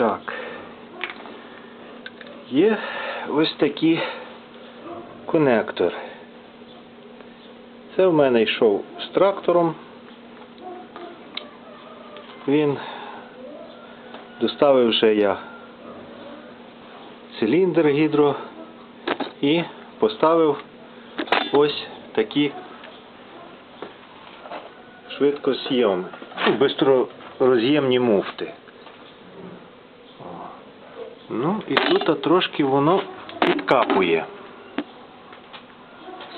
Так. Є ось такі конектори. Це в мене йшов з трактором. Він доставив вже я циліндр гідро і поставив ось такі швидкосйоми. Ну, Бистророз'ємні муфти. Ну і тут трошки воно підкапує.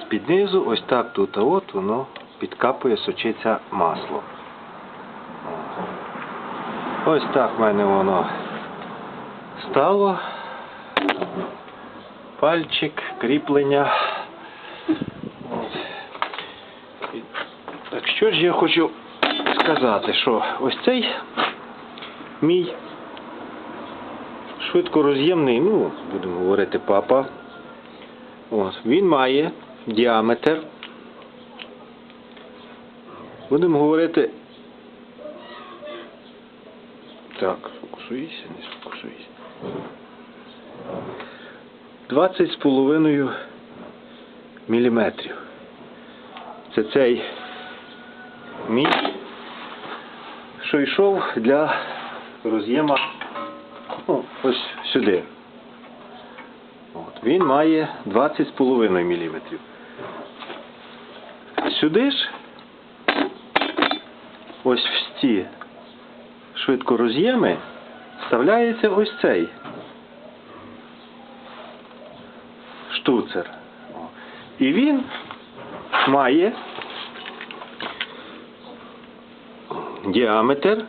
З-під низу ось так тут а от воно підкапує, сочиться масло. Ось так в мене воно стало. Пальчик, кріплення. Так що ж я хочу сказати, що ось цей мій швидкороз'ємний, ну, будемо говорити, папа. Ось, він має діаметр. Будемо говорити. Так, фокусуйся, не фокусуйся. 20 з половиною міліметрів. Це цей мій, що йшов для роз'єма ну, ось сюди. От, він має 20 з половиною міліметрів. Сюди ж ось в ці швидкороз'єми вставляється ось цей штуцер. І він має діаметр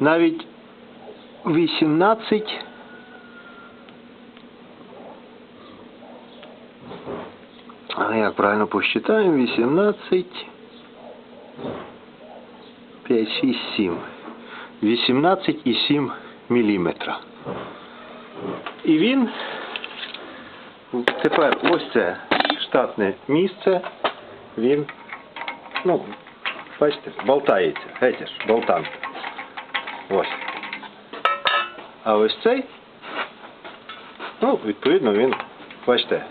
навіть 18 а як правильно посчитаємо 18 5, 6, 7 18,7 міліметра. І він тепер ось це штатне місце, він, ну, бачите, болтається, геть ж, болтан. Ось. А ось цей, ну, відповідно, він, бачите,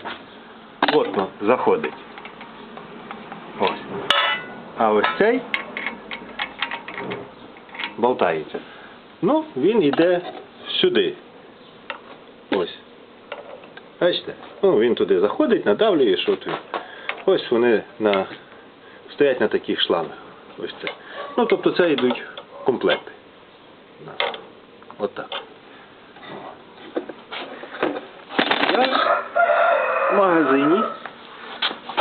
плотно заходить. Ось. А ось цей болтається. Ну, він йде сюди. Ось. Бачите? Ну, він туди заходить, надавлює, що тут. Ось вони на... стоять на таких шлангах. Ось це. Ну, тобто це йдуть комплекти. На. Отак. Я в магазині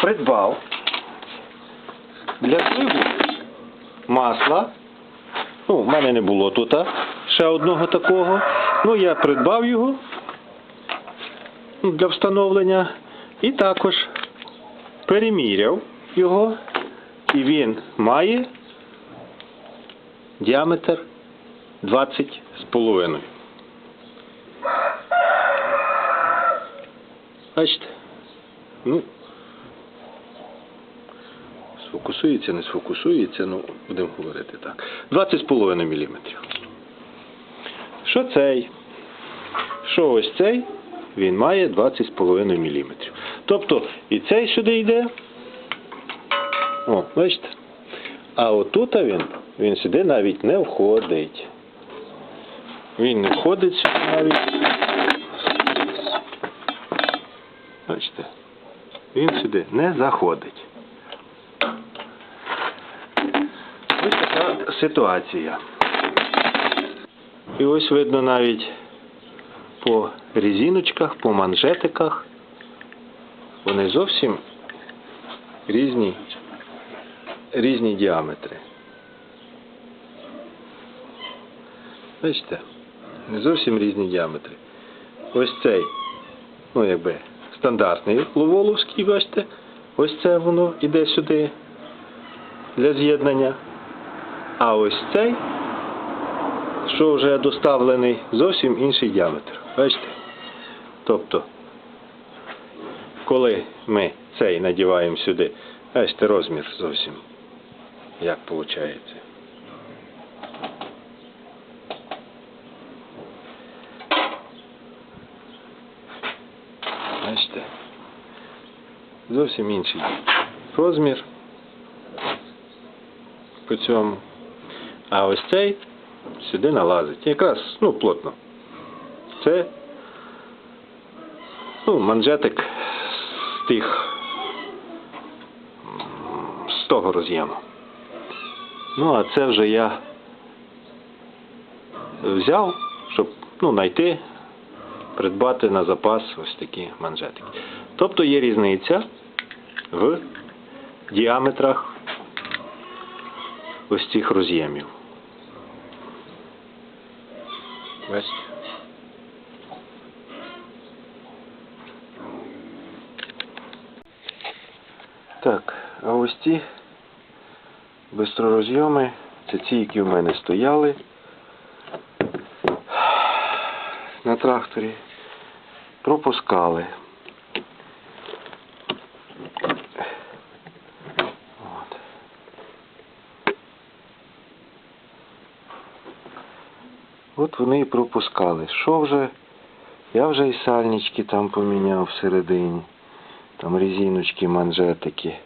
придбав для зливу масла. Ну, в мене не було тут ще одного такого. Ну, я придбав його для встановлення і також переміряв його, і він має діаметр 20 з половиною. Бачите? Ну, сфокусується, не сфокусується, ну, будемо говорити так. 20,5 мм. Що цей? Що ось цей? Він має 20,5 мм. Тобто і цей сюди йде. О, бачите? А отут він, він сюди навіть не входить. Він не входить сюди навіть. Бачите? Він сюди не заходить. Ось така ситуація. І ось видно навіть по резиночках, по манжетиках. Вони зовсім різні, різні діаметри. Бачите? Не зовсім різні діаметри. Ось цей, ну якби стандартний ловоловський, бачите, ось це воно іде сюди для з'єднання. А ось цей, що вже доставлений, зовсім інший діаметр. Бачите? Тобто, коли ми цей надіваємо сюди, бачите, розмір зовсім як виходить. Зовсім інший розмір по цьому. А ось цей сюди налазить. Якраз, ну, плотно. Це ну, манжетик з тих з того роз'єму. Ну, а це вже я взяв, щоб ну, знайти, придбати на запас ось такі манжетики. Тобто є різниця в діаметрах ось цих роз'ємів. Так, а ось ці бистророзйоми, це ті, які в мене стояли на тракторі, пропускали. От. От вони і пропускали. Що вже? Я вже і сальнички там поміняв всередині. Там резиночки, манжетики.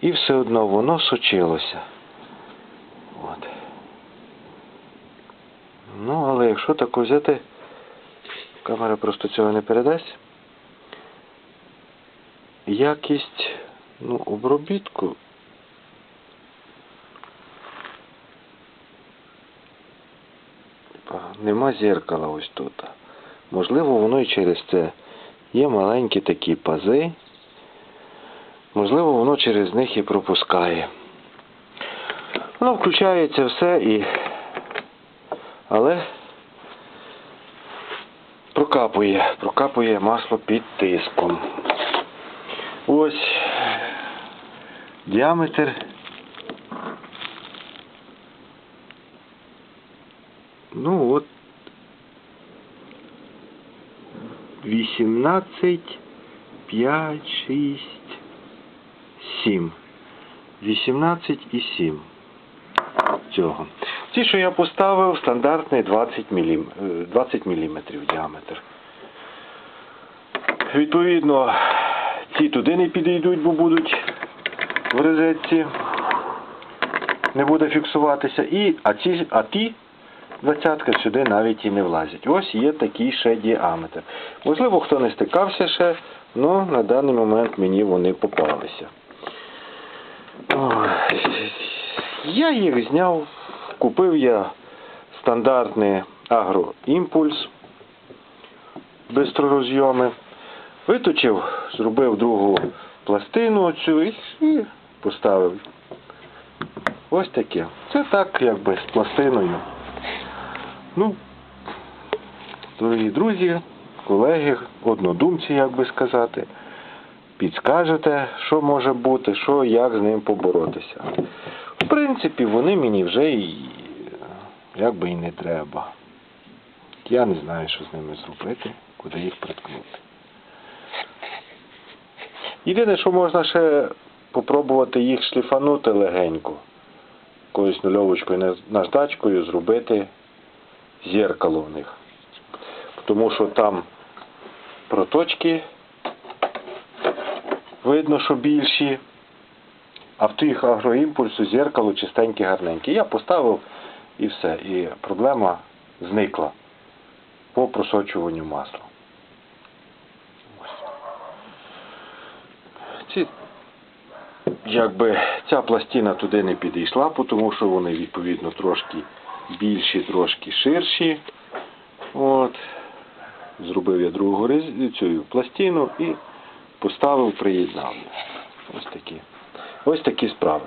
І все одно воно сочилося. От. Ну, але якщо так взяти, камера просто цього не передасть. Якість ну, обробітку. Нема зеркала ось тут. Можливо, воно і через це. Є маленькі такі пази. Можливо, воно через них і пропускає. Воно включається все і. Але прокапує, прокапує масло під тиском. Ось діаметр. Ну от 18, 5, 6, 7. 18 і 7 цього. Ті, що я поставив, стандартний 20 мм, 20 мм діаметр. Відповідно, ці туди не підійдуть, бо будуть в розетці. Не буде фіксуватися. І, а, ці, а ті двадцятка сюди навіть і не влазять. Ось є такий ще діаметр. Можливо, хто не стикався ще, але на даний момент мені вони попалися. Я їх зняв, купив я стандартний агроімпульс бистророзйоми, виточив, зробив другу пластину оцю і і поставив. Ось таке. Це так, якби з пластиною. Ну, дорогі друзі, колеги, однодумці, як би сказати, підскажете, що може бути, що, як з ним поборотися. В принципі, вони мені вже і як би і не треба. Я не знаю, що з ними зробити, куди їх приткнути. Єдине, що можна ще попробувати їх шліфанути легенько, якоюсь нульовочкою наждачкою зробити зеркало в них. Тому що там проточки видно, що більші, а в тих агроімпульсу зеркало чистеньке, гарненьке. Я поставив і все. І проблема зникла по просочуванню масла. Ці, якби ця пластина туди не підійшла, тому що вони відповідно трошки більші, трошки ширші. От. Зробив я другу цю пластину і поставив, приєднав. Ось такі. Ось такі справи.